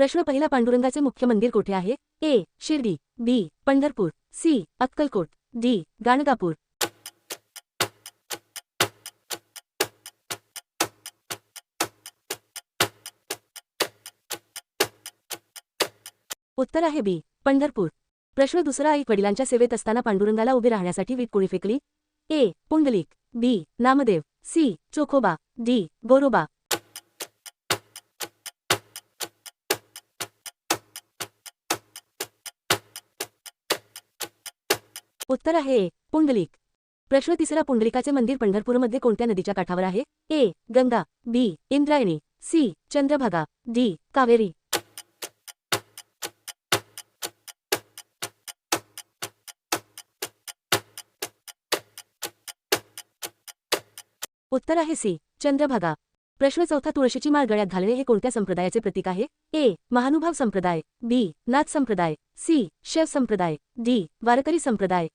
प्रश्न पहिला पांडुरंगाचे मुख्य मंदिर कोठे आहे? A. Shirdi B. Pandharpur C. Akkalkot D. Ganagapur. उत्तर आहे बी. पंढरपूर. प्रश्न दुसरा आई वडिलांच्या सेवेत असताना पांडुरंगाला उभे राहण्यासाठी वीट कोणी फेकली? A. Pundalik B. Namdev C. Chokhoba D. Goroba. उत्तर आहे पुंडलिक. प्रश्न तिसरा पुंडलिकाचे मंदिर पंढरपूरमध्ये कोणत्या नदीच्या काठावर आहे? A Ganga B Indrayani C Chandrabhaga D Kaveri. उत्तर आहे सी चंद्रभागा. प्रश्न चौथा तुळशीची माळ गळ्यात घालणे हे कोणत्या संप्रदायाचे प्रतीक आहे? ए महानुभाव संप्रदाय बी नाथ संप्रदाय सी शैव संप्रदाय डी वारकरी संप्रदाय.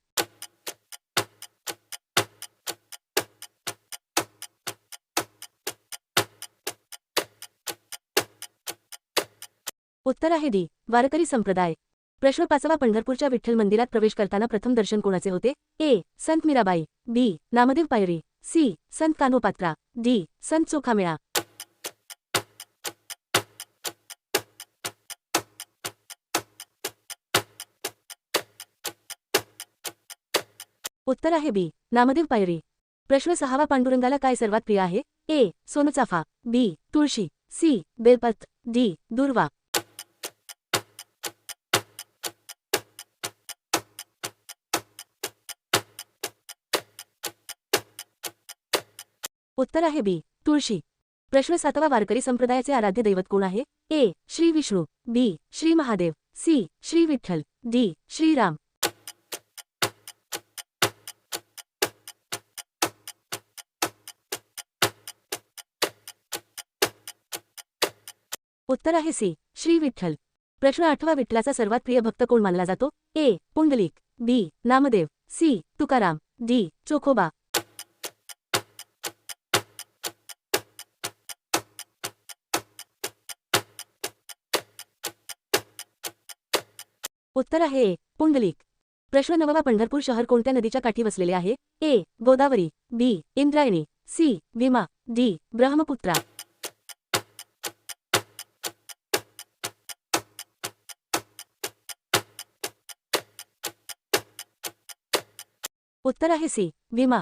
उत्तर आहे डी वारकरी संप्रदाय. प्रश्न पाचवा पंढरपूरच्या विठ्ठल मंदिरात प्रवेश करताना प्रथम दर्शन कोणाचे होते? ए. संत मीराबाई बी. नामदेव पायरी सी. संत कानोपात्रा डी. संत चोखामेळा. उत्तर आहे बी. नामदेव पायरी. प्रश्न सहावा पांडुरंगाला काय सर्वात प्रिय आहे? ए. सोनचाफा बी. तुळशी सी. बेलपत डी. दुर्वा. उत्तर आहे बी. तुळशी. प्रश्न सातवा वारकरी संप्रदायाचे आराध्य दैवत कोण आहे? A. Shri Vishnu. B. Shri Mahadev. C. Shri Vitthal. D. Shriram उत्तर आहे सी. श्री विठ्ठल. प्रश्न आठवा विठ्ठलाचा सर्वात प्रिय भक्त कोण मानला जातो? A. Pundalik. B. Namdev. C. Tukaram. D. Chokhoba. उत्तर आहे पुंडलिक. प्रश्न नववा पंढरपूर शहर कोणत्या नदीच्या काठी वसलेले आहे? A Godavari B Indrayani C Bhima D Brahmaputra. उत्तर आहे सी भीमा.